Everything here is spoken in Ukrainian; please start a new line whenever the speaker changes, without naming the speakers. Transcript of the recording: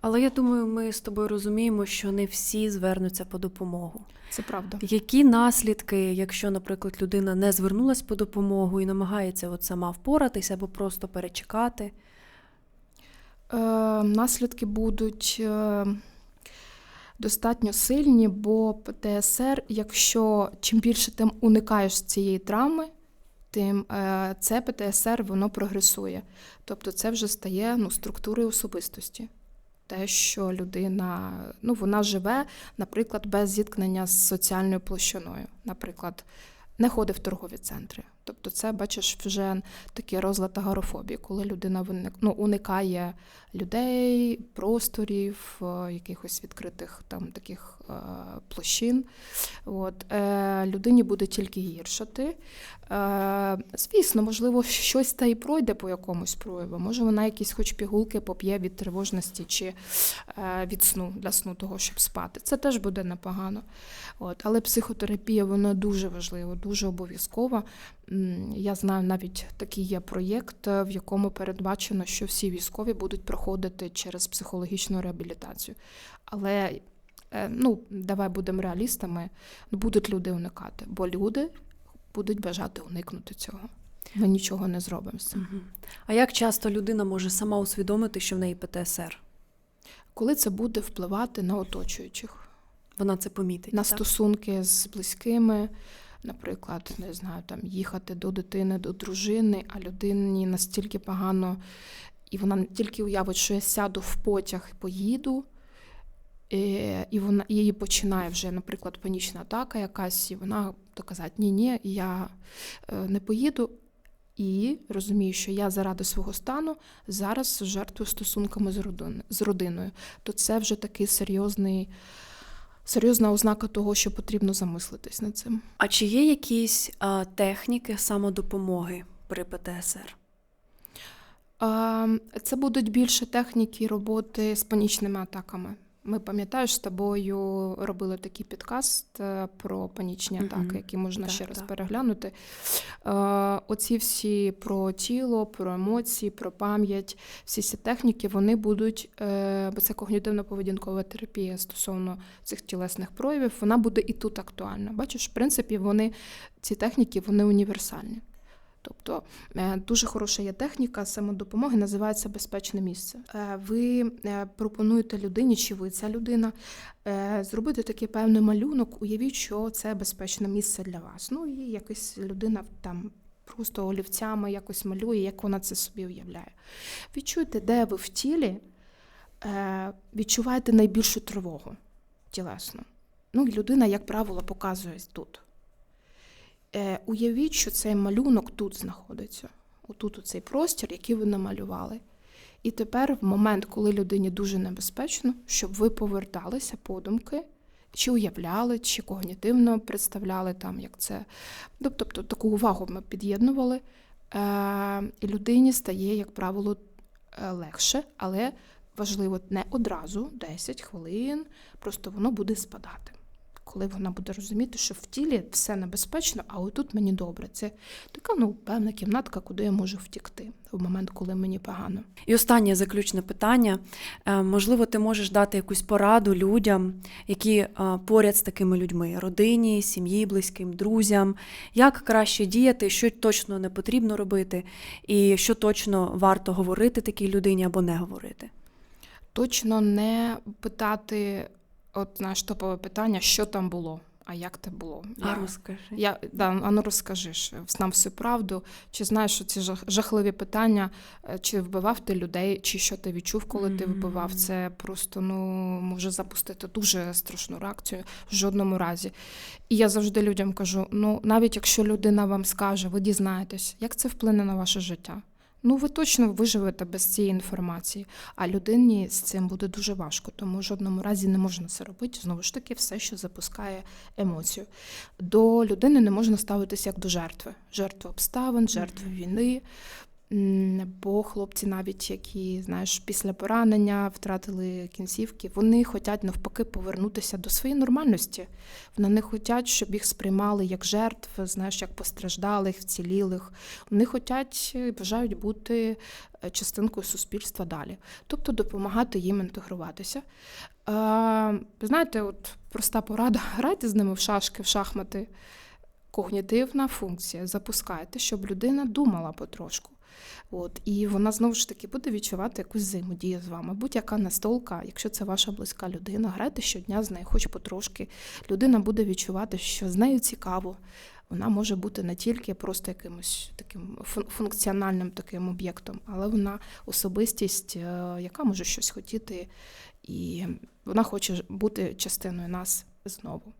Але я думаю, ми з тобою розуміємо, що не всі звернуться по допомогу.
Це правда.
Які наслідки, якщо, наприклад, людина не звернулась по допомогу і намагається от сама впоратися або просто перечекати?
Е, наслідки будуть е, достатньо сильні, бо ПТСР, якщо чим більше ти уникаєш цієї травми, тим е, це ПТСР воно прогресує. Тобто це вже стає ну, структурою особистості. Те, що людина ну, вона живе, наприклад, без зіткнення з соціальною площиною. Наприклад, не ходить в торгові центри. Тобто, це бачиш вже такий розлад агорафобії, коли людина виник, ну, уникає людей, просторів, е, якихось відкритих там таких е, площин. От, е, людині буде тільки гіршати. Е, звісно, можливо, щось та й пройде по якомусь прояву. Може, вона якісь хоч пігулки поп'є від тривожності чи е, від сну для сну того, щоб спати. Це теж буде непогано. От, але психотерапія вона дуже важлива, дуже обов'язкова. Я знаю, навіть такий є проєкт, е, в якому передбачено, що всі військові будуть проходити через психологічну реабілітацію. Але е, ну, давай будемо реалістами, будуть люди уникати, бо люди будуть бажати уникнути цього. Ми нічого не зробимо з цим.
А як часто людина може сама усвідомити, що в неї ПТСР?
Коли це буде впливати на оточуючих,
Вона це помітить.
на
так?
стосунки з близькими, наприклад, не знаю, там їхати до дитини, до дружини, а людині настільки погано, і вона тільки уявить, що я сяду в потяг і поїду. е, І вона її починає вже, наприклад, панічна атака якась, і вона доказати, ні, ні, я е, не поїду. І розумію, що я заради свого стану зараз жертвую стосунками з родиною. То це вже такий серйозний, серйозна ознака того, що потрібно замислитись над цим.
А чи є якісь а, техніки самодопомоги при ПТСР?
А, Це будуть більше техніки роботи з панічними атаками. Ми пам'ятаєш, з тобою робили такий підкаст е, про панічні атаки, які можна
Так,
ще раз
так.
переглянути. Е, Оці всі про тіло, про емоції, про пам'ять, всі ці техніки вони будуть, е, бо це когнітивно-поведінкова терапія стосовно цих тілесних проявів, вона буде і тут актуальна. Бачиш, в принципі, вони ці техніки вони універсальні. Тобто е, дуже хороша є техніка самодопомоги, називається безпечне місце. Е, Ви е, пропонуєте людині, чи ви ця людина, зробити такий певний малюнок, уявіть, що це безпечне місце для вас. Ну і якась людина там просто олівцями якось малює, як вона це собі уявляє. Відчуйте, де ви в тілі відчуваєте найбільшу тривогу тілесно. Ну і людина, як правило, показує тут. Е, уявіть, що цей малюнок тут знаходиться. Отут цей простір, який ви намалювали. І тепер, в момент, коли людині дуже небезпечно, щоб ви поверталися подумки, чи уявляли, чи когнітивно представляли там, як це. Ну, Тобто таку увагу ми під'єднували, е, людині стає, як правило, е, легше, але важливо не одразу, 10 хвилин, просто воно буде спадати коли вона буде розуміти, що в тілі все небезпечно, а отут мені добре. Це така ну, певна кімнатка, куди я можу втікти в момент, коли мені погано.
І останнє заключне питання. Е, Можливо, ти можеш дати якусь пораду людям, які е, поряд з такими людьми, родині, сім'ї, близьким, друзям, як краще діяти, що точно не потрібно робити, і що точно варто говорити такій людині або не говорити.
Точно не питати, от знаєш, топове питання, що там було, а як це було.
А
Я-
розкажи.
Я, да, а ну розкажи нам всю правду. Чи знаєш, що ці жах- жахливі питання, е, чи вбивав ти людей, чи що ти відчув, коли ти вбивав? Це просто ну, може запустити дуже страшну реакцію в жодному разі. І я завжди людям кажу: ну, навіть якщо людина вам скаже, ви дізнаєтесь, як це вплине на ваше життя. Ну, ви точно виживете без цієї інформації, а людині з цим буде дуже важко, тому в жодному разі не можна це робити. Знову ж таки, все, що запускає емоцію. До людини не можна ставитися як до жертви. Жертви обставин, жертви війни. Бо хлопці, навіть які знаєш, після поранення втратили кінцівки, вони хочуть навпаки повернутися до своєї нормальності. Вони не хочуть, щоб їх сприймали як жертв, знаєш, як постраждалих, вцілілих. Вони хочуть і бажають бути е, частинкою суспільства далі, тобто допомагати їм інтегруватися. Е, знаєте, от проста порада: грайте з ними в шашки, в шахмати. Когнітивна функція запускайте, щоб людина думала потрошку. От, і вона знову ж таки буде відчувати якусь взаємодію з вами. Будь-яка настолка, якщо це ваша близька людина, грайте щодня з нею, хоч потрошки. Людина буде відчувати, що з нею цікаво. Вона може бути не тільки просто якимось таким функціональним таким об'єктом, але вона особистість, е, яка може щось хотіти, і вона хоче бути частиною нас знову.